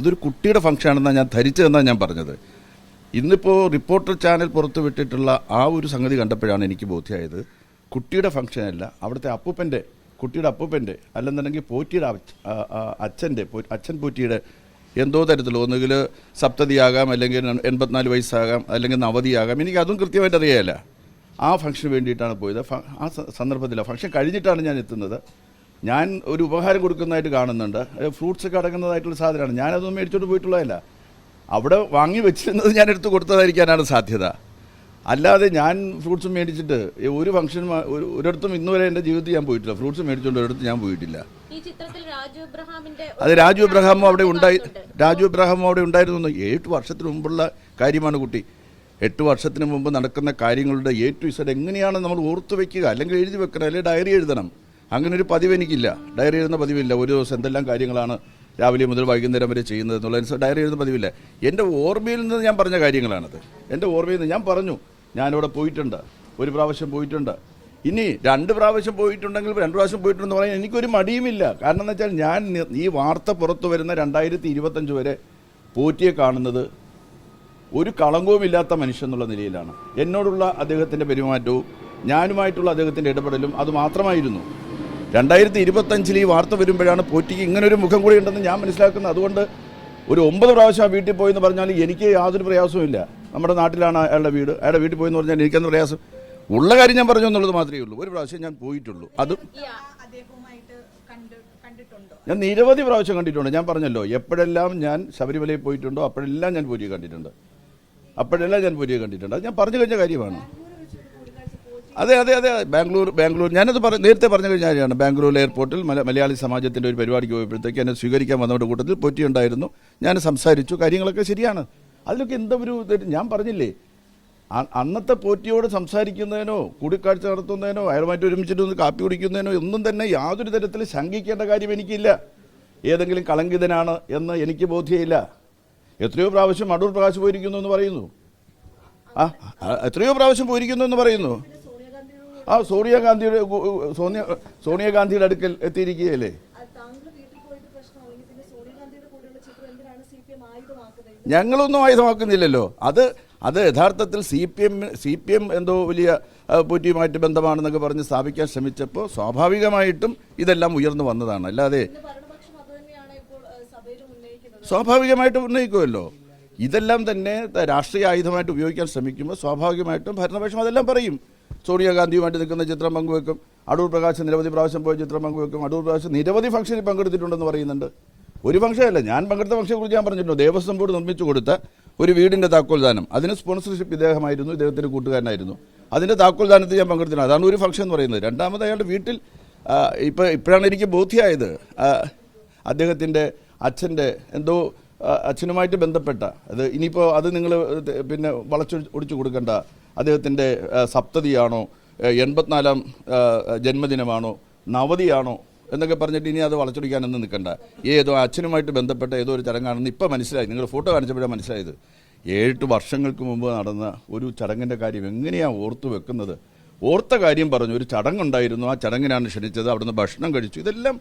ഇതൊരു കുട്ടിയുടെ ഫംഗ്ഷൻ ആണെന്നാണ് ഞാൻ ധരിച്ചതെന്നാണ് ഞാൻ പറഞ്ഞത്. ഇന്നിപ്പോൾ റിപ്പോർട്ടർ ചാനൽ പുറത്തുവിട്ടിട്ടുള്ള ആ ഒരു സംഗതി കണ്ടപ്പോഴാണ് എനിക്ക് ബോധ്യമായത് കുട്ടിയുടെ ഫംഗ്ഷൻ അല്ല അവിടുത്തെ അപ്പൂപ്പന്റെ കുട്ടിയുടെ അപ്പൂപ്പന്റെ അല്ലെന്നുണ്ടെങ്കിൽ പോറ്റിയുടെ അച്ഛന്റെ അച്ഛൻ പോറ്റിയുടെ എന്തോ തരത്തിലോ ഒന്നുകിൽ സപ്തതിയാകാം അല്ലെങ്കിൽ എൺപത്തിനാല് വയസ്സാകാം അല്ലെങ്കിൽ നവതിയാകാം എനിക്ക് അതും കൃത്യമായിട്ട് അറിയാമല്ല ആ ഫംഗ്ഷന് വേണ്ടിയിട്ടാണ് പോയത്. ആ സന്ദർഭത്തിലാണ് ഫംഗ്ഷൻ കഴിഞ്ഞിട്ടാണ് ഞാൻ എത്തുന്നത്. ഞാൻ ഒരു ഉപഹാരം കൊടുക്കുന്നതായിട്ട് കാണുന്നുണ്ട്. ഫ്രൂട്ട്സ് ഒക്കെ അടങ്ങുന്നതായിട്ടുള്ള സാധനമാണ്. ഞാനതൊന്നും മേടിച്ചോണ്ട് പോയിട്ടുള്ളതല്ല. അവിടെ വാങ്ങി വെച്ചിരുന്നത് ഞാൻ എടുത്ത് കൊടുത്തതായിരിക്കാനാണ് സാധ്യത. അല്ലാതെ ഞാൻ ഫ്രൂട്ട്സ് മേടിച്ചിട്ട് ഒരു ഫംഗ്ഷൻ ഒരിടത്തും ഇന്നുവരെ എന്റെ ജീവിതത്തിൽ ഞാൻ പോയിട്ടില്ല. ഫ്രൂട്ട്സ് മേടിച്ചുകൊണ്ട് ഒരിടത്തും ഞാൻ പോയിട്ടില്ല. അത് രാജു എബ്രഹാമും അവിടെ ഉണ്ടായി രാജു എബ്രഹാമും അവിടെ ഉണ്ടായിരുന്നു ഏഴ് വർഷത്തിന് മുമ്പുള്ള കാര്യമാണ് കുട്ടി. എട്ട് വർഷത്തിന് മുമ്പ് നടക്കുന്ന കാര്യങ്ങളുടെ എ ടു ഇസഡ് എങ്ങനെയാണ് നമ്മൾ ഓർത്തു വെക്കുക അല്ലെങ്കിൽ എഴുതി വെക്കണം അല്ലെങ്കിൽ ഡയറി എഴുതണം. അങ്ങനെ ഒരു പതിവ് എനിക്കില്ല. ഡയറി എഴുതുന്ന പതിവില്ല. ഒരു ദിവസം എന്തെല്ലാം കാര്യങ്ങളാണ് രാവിലെ മുതൽ വൈകുന്നേരം വരെ ചെയ്യുന്നത് എന്നുള്ള ഡയറി എഴുതുന്ന പതിവില്ല. എന്റെ ഓർമ്മയിൽ നിന്ന് ഞാൻ പറഞ്ഞ കാര്യങ്ങളാണത്. എന്റെ ഓർമ്മയിൽ നിന്ന് ഞാൻ പറഞ്ഞു ഞാനിവിടെ പോയിട്ടുണ്ട്. ഒരു പ്രാവശ്യം പോയിട്ടുണ്ട്. ഇനി രണ്ട് പ്രാവശ്യം പോയിട്ടുണ്ടെങ്കിൽ രണ്ട് പ്രാവശ്യം പോയിട്ടുണ്ടെന്ന് പറയാൻ എനിക്കൊരു മടിയുമില്ല. കാരണം എന്ന് വെച്ചാൽ ഞാൻ ഈ വാർത്ത പുറത്തു വരുന്ന രണ്ടായിരത്തി ഇരുപത്തഞ്ച് വരെ പോറ്റിയെ കാണുന്നത് ഒരു കളങ്കവുമില്ലാത്ത മനുഷ്യൻ എന്നുള്ള നിലയിലാണ്. എന്നോടുള്ള അദ്ദേഹത്തിന്റെ പെരുമാറ്റവും ഞാനുമായിട്ടുള്ള അദ്ദേഹത്തിന്റെ ഇടപെടലും അത് മാത്രമായിരുന്നു. രണ്ടായിരത്തി ഇരുപത്തഞ്ചിൽ ഈ വാർത്ത വരുമ്പോഴാണ് പോറ്റിക്ക് ഇങ്ങനെ ഒരു മുഖം കൂടി ഉണ്ടെന്ന് ഞാൻ മനസ്സിലാക്കുന്നത്. അതുകൊണ്ട് ഒരു ഒമ്പത് പ്രാവശ്യം ആ വീട്ടിൽ പോയെന്ന് പറഞ്ഞാൽ എനിക്ക് യാതൊരു പ്രയാസവും ഇല്ല. നമ്മുടെ നാട്ടിലാണ് അയാളുടെ വീട്. അയാളുടെ വീട്ടിൽ പോയെന്ന് പറഞ്ഞാൽ എനിക്കെന്ത് പ്രയാസം? ഉള്ള കാര്യം ഞാൻ പറഞ്ഞു എന്നുള്ളത് മാത്രമേ ഉള്ളൂ. ഒരു പ്രാവശ്യം ഞാൻ പോയിട്ടുള്ളൂ. അത് ഞാൻ നിരവധി പ്രാവശ്യം കണ്ടിട്ടുണ്ട്. ഞാൻ പറഞ്ഞല്ലോ എപ്പോഴെല്ലാം ഞാൻ ശബരിമലയിൽ പോയിട്ടുണ്ടോ അപ്പോഴെല്ലാം ഞാൻ പൂരിയെ കണ്ടിട്ടുണ്ട്. അപ്പോഴെല്ലാം ഞാൻ പൂരിയെ കണ്ടിട്ടുണ്ട്. അത് ഞാൻ പറഞ്ഞു കഴിഞ്ഞ കാര്യമാണ്. അതെ അതെ അതെ. ബാംഗ്ലൂർ ബാംഗ്ലൂർ. ഞാനത് പറ നേരത്തെ പറഞ്ഞു കഴിഞ്ഞ കാര്യമാണ്. ബാംഗ്ലൂർ എയർപോർട്ടിൽ മല- മലയാളി സമാജത്തിന്റെ ഒരു പരിപാടിക്ക് പോയപ്പോഴത്തേക്ക് എന്നെ സ്വീകരിക്കാൻ വന്നവരുടെ കൂട്ടത്തിൽ പൊറ്റി ഉണ്ടായിരുന്നു ഞാൻ സംസാരിച്ചു. കാര്യങ്ങളൊക്കെ ശരിയാണ്. അതിലൊക്കെ എന്തൊരു ഞാൻ പറഞ്ഞില്ലേ? അന്നത്തെ പോറ്റിയോട് സംസാരിക്കുന്നതിനോ കൂടിക്കാഴ്ച നടത്തുന്നതിനോ അയാളുമായിട്ട് ഒരുമിച്ചിട്ട് കാപ്പി കുടിക്കുന്നതിനോ ഒന്നും തന്നെ യാതൊരു തരത്തിൽ ശങ്കിക്കേണ്ട കാര്യം എനിക്കില്ല. ഏതെങ്കിലും കളങ്കിതനാണ് എന്ന് എനിക്ക് ബോധ്യമില്ല എത്രയോ പ്രാവശ്യം അടൂർ പ്രകാശ് പോയിരിക്കുന്നു എന്ന് പറയുന്നു. ആ, എത്രയോ പ്രാവശ്യം പോയിരിക്കുന്നു എന്ന് പറയുന്നു. ആ സോണിയാഗാന്ധിയുടെ സോണിയ സോണിയാഗാന്ധിയുടെ അടുക്കൽ എത്തിയിരിക്കുകയല്ലേ? ഞങ്ങളൊന്നും ആയുധമാക്കുന്നില്ലല്ലോ. അത് അത് യഥാർത്ഥത്തിൽ C P M C P M എന്തോ വലിയ പൂറ്റിയുമായിട്ട് ബന്ധമാണെന്നൊക്കെ പറഞ്ഞ് സ്ഥാപിക്കാൻ ശ്രമിച്ചപ്പോൾ സ്വാഭാവികമായിട്ടും ഇതെല്ലാം ഉയർന്നു വന്നതാണ്. അല്ലാതെ സ്വാഭാവികമായിട്ട് ഉന്നയിക്കുമല്ലോ. ഇതെല്ലാം തന്നെ രാഷ്ട്രീയ ആയുധമായിട്ട് ഉപയോഗിക്കാൻ ശ്രമിക്കുമ്പോൾ സ്വാഭാവികമായിട്ടും ഭരണപക്ഷം അതെല്ലാം പറയും. സോണിയാഗാന്ധിയുമായിട്ട് നിൽക്കുന്ന ചിത്രം പങ്കുവെക്കും. അടൂർ പ്രകാശ് നിരവധി പ്രാവശ്യം പോയ ചിത്രം പങ്കുവെക്കും. അടൂർ പ്രകാശ് നിരവധി ഫംഗ്ഷനിൽ പങ്കെടുത്തിട്ടുണ്ടെന്ന് പറയുന്നുണ്ട്. ഒരു ഫംഗ്ഷനല്ല ഞാൻ പങ്കെടുത്ത ഫംഗ്ഷനെ കുറിച്ച് ഞാൻ പറഞ്ഞിട്ടുണ്ട്. ദേവസ്വം ബോർഡ് നിർമ്മിച്ചു കൊടുത്ത ഒരു വീടിന്റെ താക്കോൽദാനം. അതിന് സ്പോൺസർഷിപ്പ് ഇദ്ദേഹമായിരുന്നു ഇദ്ദേഹത്തിന്റെ കൂട്ടുകാരനായിരുന്നു. അതിന്റെ താക്കോൽദാനത്തിൽ ഞാൻ പങ്കെടുത്തിട്ടുണ്ട്. അതാണ് ഒരു ഫംഗ്ഷൻ എന്ന് പറയുന്നത്. രണ്ടാമത് അയാളുടെ വീട്ടിൽ ഇപ്പോൾ ഇപ്പോഴാണ് എനിക്ക് ബോധ്യമായത് അദ്ദേഹത്തിന്റെ അച്ഛന്റെ എന്തോ അച്ഛനുമായിട്ട് ബന്ധപ്പെട്ട അത് ഇനിയിപ്പോൾ അത് നിങ്ങൾ പിന്നെ വളച്ചു ഒടിച്ചു കൊടുക്കേണ്ട അദ്ദേഹത്തിന്റെ സപ്തതിയാണോ എൺപത്തിനാലാം ജന്മദിനമാണോ നവതിയാണോ എന്നൊക്കെ പറഞ്ഞിട്ട് ഇനി അത് വളച്ചൊടിക്കാനൊന്നും നിൽക്കണ്ട. ഏതോ അച്ഛനുമായിട്ട് ബന്ധപ്പെട്ട ഏതോ ഒരു ചടങ്ങാണെന്ന് ഇപ്പം മനസ്സിലായി. നിങ്ങൾ ഫോട്ടോ കാണിച്ചപ്പോഴാണ് മനസ്സിലായത്. ഏഴെട്ട് വർഷങ്ങൾക്ക് മുമ്പ് നടന്ന ഒരു ചടങ്ങിന്റെ കാര്യം എങ്ങനെയാണ് ഓർത്തു വെക്കുന്നത്? ഓർത്ത കാര്യം പറഞ്ഞു ഒരു ചടങ്ങുണ്ടായിരുന്നു ആ ചടങ്ങിനാണ് ക്ഷണിച്ചത് അവിടുന്ന് ഭക്ഷണം കഴിച്ചു. ഇതെല്ലാം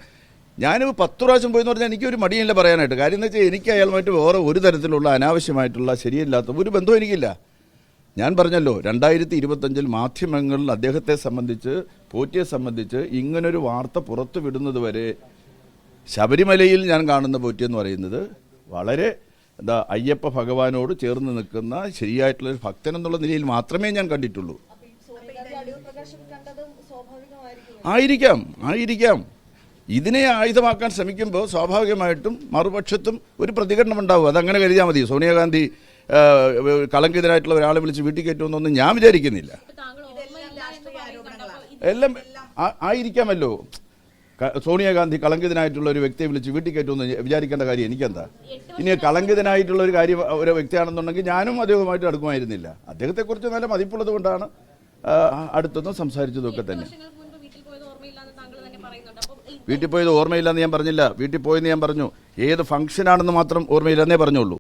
ഞാനിപ്പോൾ പത്ത് പ്രാവശ്യം പോയെന്ന് പറഞ്ഞാൽ എനിക്കൊരു മടിയില്ല പറയാനായിട്ട്. കാര്യം എന്ന് വെച്ചാൽ എനിക്ക് അയാളുമായിട്ട് വേറെ ഒരു തരത്തിലുള്ള അനാവശ്യമായിട്ടുള്ള ശരിയല്ലാത്ത ഒരു ബന്ധവും എനിക്കില്ല. ഞാൻ പറഞ്ഞല്ലോ രണ്ടായിരത്തി ഇരുപത്തഞ്ചിൽ മാധ്യമങ്ങളിൽ അദ്ദേഹത്തെ സംബന്ധിച്ച് പോറ്റിയെ സംബന്ധിച്ച് ഇങ്ങനൊരു വാർത്ത പുറത്തു വിടുന്നത് വരെ ശബരിമലയിൽ ഞാൻ കാണുന്ന പോറ്റി എന്ന് പറയുന്നത് വളരെ എന്താ അയ്യപ്പ ഭഗവാനോട് ചേർന്ന് നിൽക്കുന്ന ശരിയായിട്ടുള്ളൊരു ഭക്തൻ എന്നുള്ള നിലയിൽ മാത്രമേ ഞാൻ കണ്ടിട്ടുള്ളൂ. ആയിരിക്കാം ആയിരിക്കാം. ഇതിനെ ആയുധമാക്കാൻ ശ്രമിക്കുമ്പോൾ സ്വാഭാവികമായിട്ടും മറുപക്ഷത്തും ഒരു പ്രതികരണം ഉണ്ടാവും. അതങ്ങനെ കരുതിയാൽ മതി. സോണിയാഗാന്ധി കളങ്കിതരായിട്ടുള്ള ഒരാളെ വിളിച്ച് വീട്ടിൽ കയറ്റുമെന്നൊന്നും ഞാൻ വിചാരിക്കുന്നില്ല. എല്ലാം ആയിരിക്കാമല്ലോ. സോണിയാഗാന്ധി കളങ്കിതനായിട്ടുള്ള ഒരു വ്യക്തിയെ വിളിച്ച് വീട്ടിൽ കയറ്റുമെന്ന് വിചാരിക്കേണ്ട കാര്യം എനിക്കെന്താ? ഇനി കളങ്കിതനായിട്ടുള്ള ഒരു കാര്യം ഒരു വ്യക്തിയാണെന്നുണ്ടെങ്കിൽ ഞാനും അദ്ദേഹവുമായിട്ട് അടുക്കുമായിരുന്നില്ല. അദ്ദേഹത്തെക്കുറിച്ച് നല്ല മതിപ്പുള്ളത് കൊണ്ടാണ് അടുത്തൊന്നും സംസാരിച്ചതൊക്കെ തന്നെ വർഷങ്ങൾക്ക് മുൻപ് വീട്ടിൽ പോയത് ഓർമ്മയില്ല എന്ന് താങ്കൾ തന്നെ പറയുന്നുണ്ട് അപ്പൊ ഈ വീട്ടിൽ പോയത് ഓർമ്മയില്ലെന്ന് ഞാൻ പറഞ്ഞില്ല. വീട്ടിൽ പോയെന്ന് ഞാൻ പറഞ്ഞു. ഏത് ഫംഗ്ഷനാണെന്ന് മാത്രം ഓർമ്മയില്ലെന്നേ പറഞ്ഞുള്ളൂ.